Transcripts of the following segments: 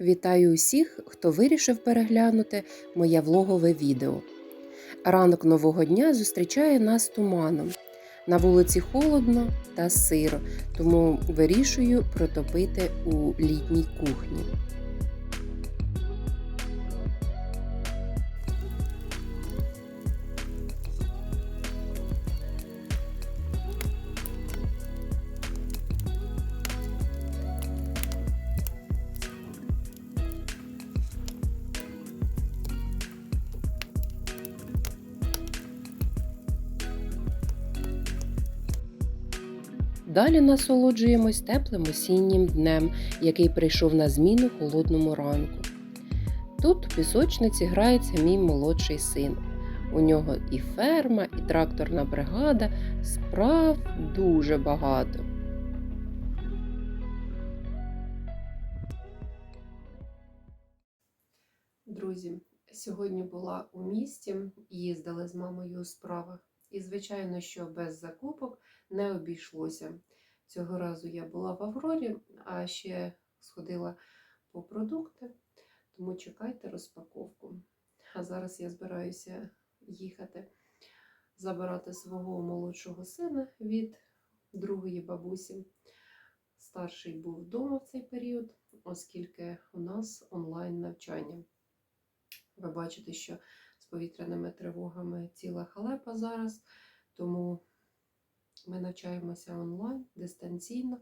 Вітаю усіх, хто вирішив переглянути моє влогове відео. Ранок нового дня зустрічає нас туманом. На вулиці холодно та сиро, тому вирішую протопити у літній кухні. Далі насолоджуємось теплим осіннім днем, який прийшов на зміну холодному ранку. Тут у пісочниці грається мій молодший син. У нього і ферма, і тракторна бригада, справ дуже багато. Друзі, сьогодні була у місті, їздили з мамою у справах. І, звичайно, що без закупок не обійшлося. Цього разу я була в Аврорі, а ще сходила по продукти, тому чекайте розпаковку. А зараз я збираюся їхати забирати свого молодшого сина від другої бабусі. Старший був вдома в цей період, оскільки у нас онлайн навчання. Ви бачите, що з повітряними тривогами ціла халепа зараз, тому ми навчаємося онлайн, дистанційно.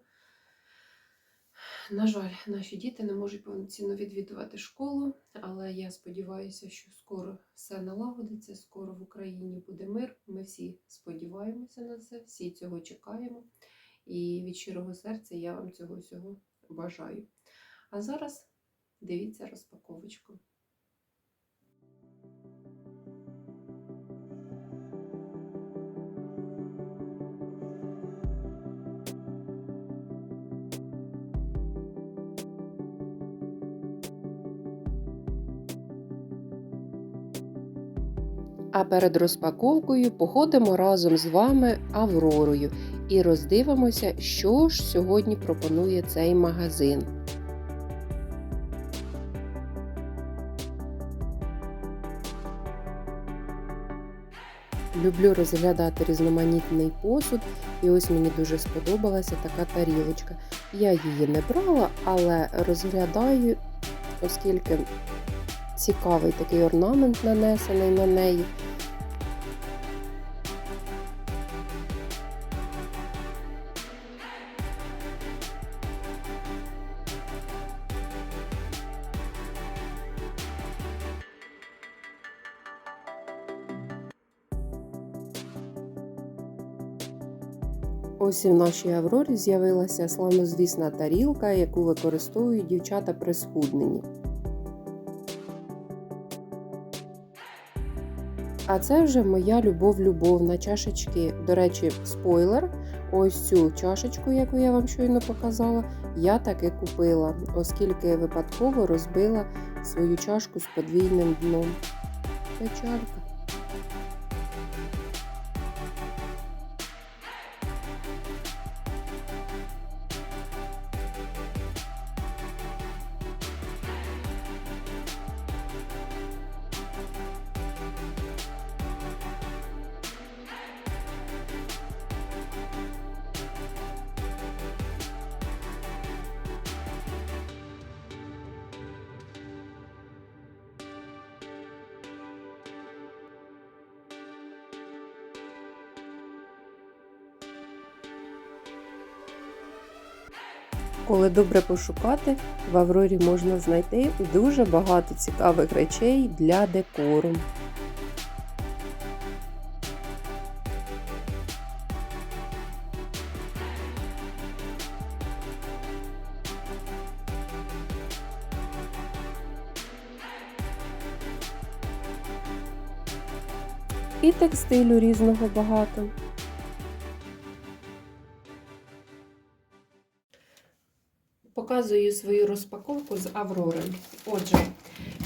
На жаль, наші діти не можуть повноцінно відвідувати школу, але я сподіваюся, що скоро все налагодиться, скоро в Україні буде мир. Ми всі сподіваємося на це, всі цього чекаємо. І від щирого серця я вам цього всього бажаю. А зараз дивіться розпаковочку. А перед розпаковкою походимо разом з вами Авророю і роздивимося, що ж сьогодні пропонує цей магазин. Люблю розглядати різноманітний посуд, і ось мені дуже сподобалася така тарілочка. Я її не брала, але розглядаю, оскільки цікавий такий орнамент нанесений на неї. Ось і в нашій Аврорі з'явилася славнозвісна тарілка, яку використовують дівчата при схудненні. А це вже моя любов-любов на чашечки. До речі, спойлер. Ось цю чашечку, яку я вам щойно показала, я таки купила, оскільки випадково розбила свою чашку з подвійним дном. Печалька. Коли добре пошукати, в Аврорі можна знайти дуже багато цікавих речей для декору. І текстилю різного багато. Показую свою розпаковку з Аврори. Отже,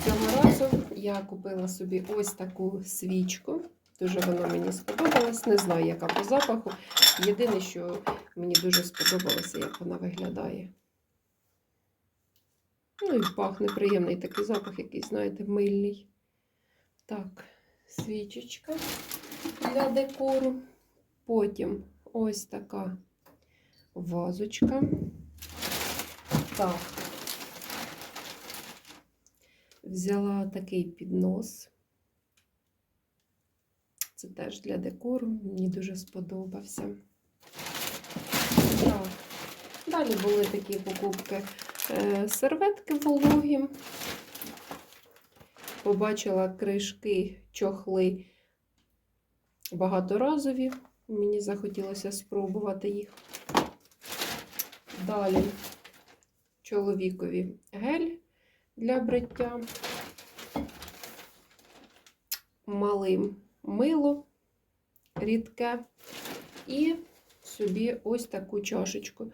цього разу я купила собі ось таку свічку. Дуже вона мені сподобалась. Не знаю, яка по запаху. Єдине, що мені дуже сподобалося, як вона виглядає. Ну і пахне приємний такий запах, якийсь, знаєте, мильний. Так, свічечка для декору. Потім ось така вазочка. Так. Взяла такий піднос. Це теж для декору. Мені дуже сподобався. Так. Далі були такі покупки е, серветки вологі. Побачила кришки, чохли багаторазові. Мені захотілося спробувати їх. Далі чоловікові гель для бриття, малим мило рідке і собі ось таку чашечку.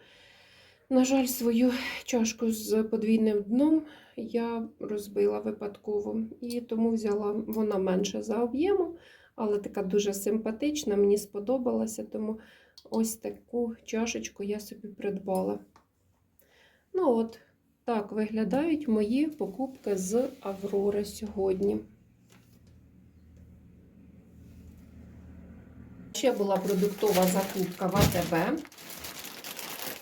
На жаль, свою чашку з подвійним дном я розбила випадково, і тому взяла вона менше за об'ємом, але така дуже симпатична, мені сподобалася, тому ось таку чашечку я собі придбала. Ну от, так виглядають мої покупки з Аврори сьогодні. Ще була продуктова закупка в АТБ.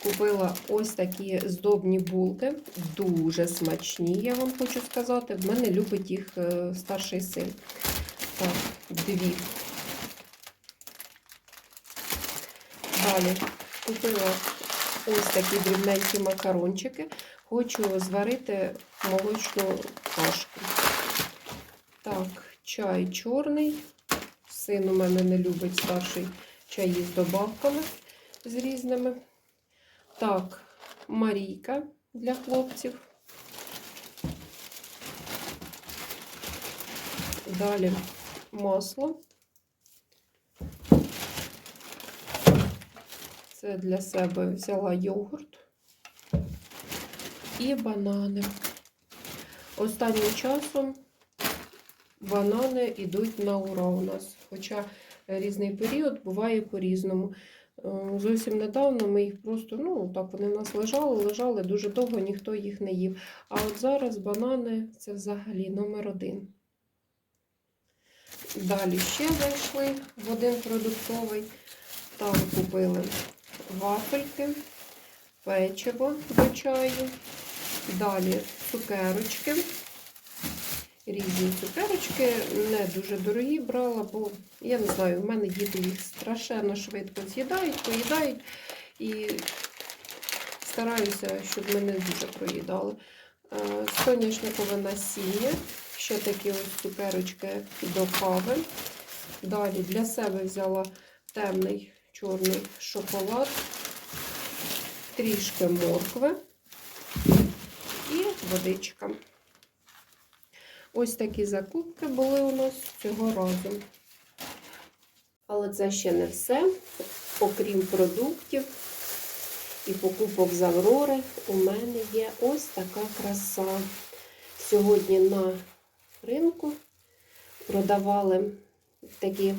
Купила ось такі здобні булки, дуже смачні, я вам хочу сказати. В мене любить їх е, старший син. Так, дві. Далі купила ось такі дрібненькі макарончики. Хочу зварити молочну кашку. Так, чай чорний. Син у мене не любить старший чаї з добавками з різними. Так, Марійка для хлопців. Далі масло. Це для себе взяла йогурт і банани. Останнім часом банани йдуть на ура у нас. Хоча різний період буває по-різному. Е, Зовсім недавно ми їх просто, ну, так вони в нас лежали, лежали дуже довго, ніхто їх не їв. А от зараз банани це взагалі номер один. Далі ще зайшли в один продуктовий. Там купили вафельки, печиво до чаю. Далі цукерочки. Різні цукерочки, не дуже дорогі брала, бо я не знаю, в мене діти їх страшенно швидко з'їдають, поїдають і стараюся, щоб мене дуже проїдали. Е, Соняшникове насіння, ще такі ось цукерочки до кави. Далі для себе взяла темний чорний шоколад, трішки моркви і водичка. Ось такі закупки були у нас цього разу. Але це ще не все. Окрім продуктів і покупок з Аврори, у мене є ось така краса. Сьогодні на ринку продавали такі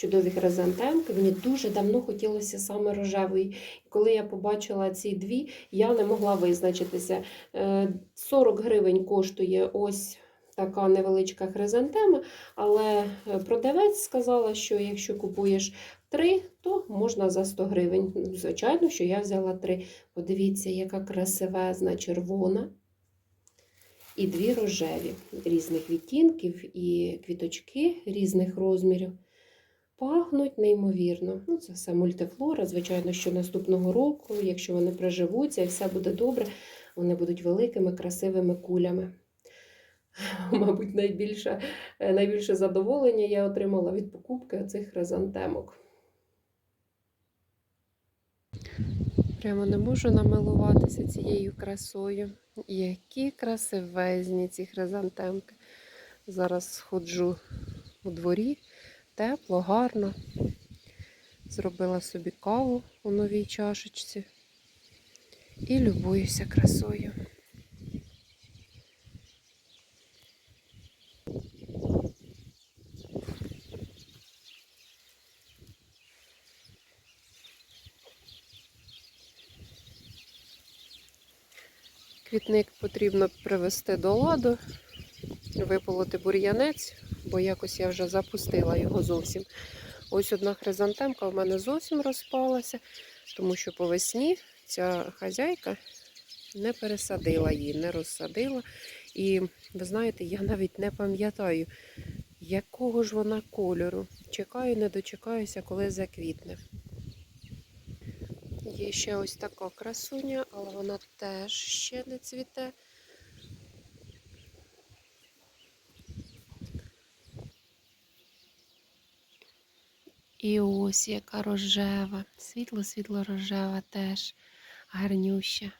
чудові хризантемки. Мені дуже давно хотілося саме рожевої. І коли я побачила ці дві, я не могла визначитися. Е, 40 гривень коштує ось така невеличка хризантема, але е, продавець сказала, що якщо купуєш три, то можна за 100 гривень. Ну, Звичайно, що я взяла три. Подивіться, яка красивезна червона. І дві рожеві різних відтінків і квіточки різних розмірів. Пахнуть неймовірно. Ну, Це все мультифлора. Звичайно, що наступного року, якщо вони приживуться і все буде добре, вони будуть великими, красивими кулями. Мабуть, найбільше, е, найбільше задоволення я отримала від покупки цих хризантемок. Прямо не можу намилуватися цією красою. Які красивезні ці хризантемки. Зараз ходжу у дворі, тепло, гарно. Зробила собі каву у новій чашечці і любуюся красою. Квітник потрібно привести до ладу, виполоти бур'янець, бо якось я вже запустила його зовсім. Ось одна хризантемка в мене зовсім розпалася, тому що по весні ця хазяйка не пересадила її, не розсадила. І ви знаєте, я навіть не пам'ятаю, якого ж вона кольору. Чекаю, не дочекаюся, коли заквітне. Є ще ось така красуня, але вона теж ще не цвіте. І ось яка рожева, світло-світло рожева теж гарнюща.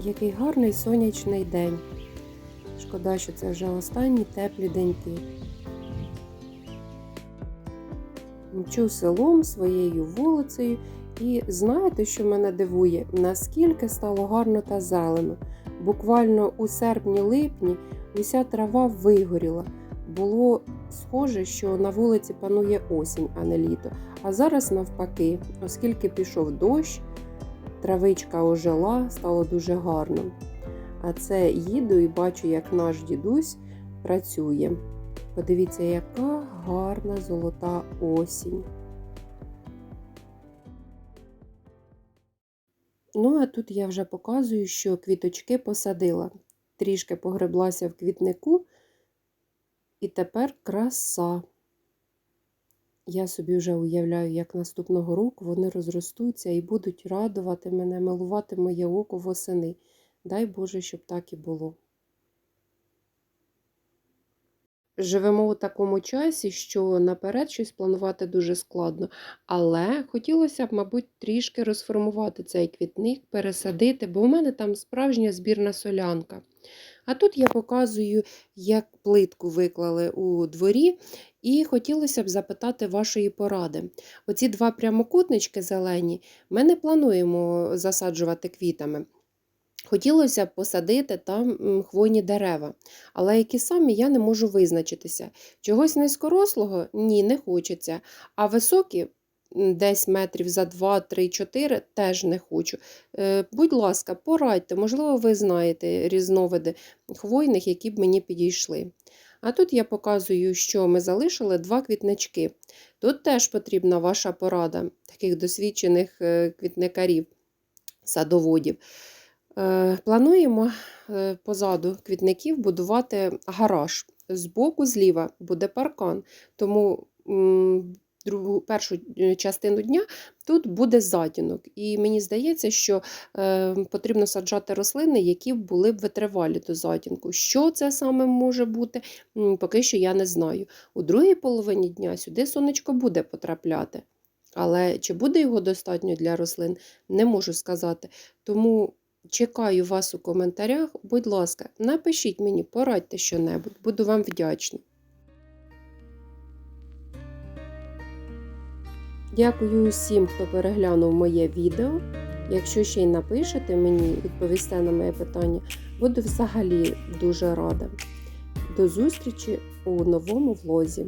Який гарний сонячний день. Шкода, що це вже останні теплі деньки. Мчу селом своєю вулицею, і знаєте, що мене дивує? Наскільки стало гарно та зелено. Буквально у серпні-липні уся трава вигоріла. Було схоже, що на вулиці панує осінь, а не літо. А зараз навпаки, оскільки пішов дощ, травичка ожила, стало дуже гарно. А це їду і бачу, як наш дідусь працює. Подивіться, яка гарна золота осінь. Ну, а тут я вже показую, що квіточки посадила. Трішки погреблася в квітнику, і тепер краса. Я собі вже уявляю, як наступного року вони розростуться і будуть радувати мене, милувати моє око восени. Дай Боже, щоб так і було. Живемо у такому часі, що наперед щось планувати дуже складно, але хотілося б, мабуть, трішки розформувати цей квітник, пересадити, бо у мене там справжня збірна солянка. А тут я показую, як плитку виклали у дворі, і хотілося б запитати вашої поради. Оці два прямокутнички зелені ми не плануємо засаджувати квітами. Хотілося б посадити там хвойні дерева, але які самі я не можу визначитися. Чогось низькорослого ні, не хочеться. А високі, десь метрів за 2, 3, 4 теж не хочу. Е, Будь ласка, порадьте, можливо, ви знаєте різновиди хвойних, які б мені підійшли. А тут я показую, що ми залишили два квітнички. Тут теж потрібна ваша порада, таких досвідчених е, квітникарів, садоводів. Е, плануємо е, позаду квітників будувати гараж. Збоку, зліва буде паркан, тому другу, першу е, частину дня тут буде затінок. І мені здається, що потрібно саджати рослини, які були б витривалі до затінку. Що це саме може бути, поки що я не знаю. У другій половині дня сюди сонечко буде потрапляти. Але чи буде його достатньо для рослин, не можу сказати. Тому Чекаю вас у коментарях. Будь ласка, напишіть мені, порадьте що-небудь, буду вам вдячна. Дякую усім, хто переглянув моє відео. Якщо ще й напишете мені, відповісте на моє питання, буду взагалі дуже рада. До зустрічі у новому влозі.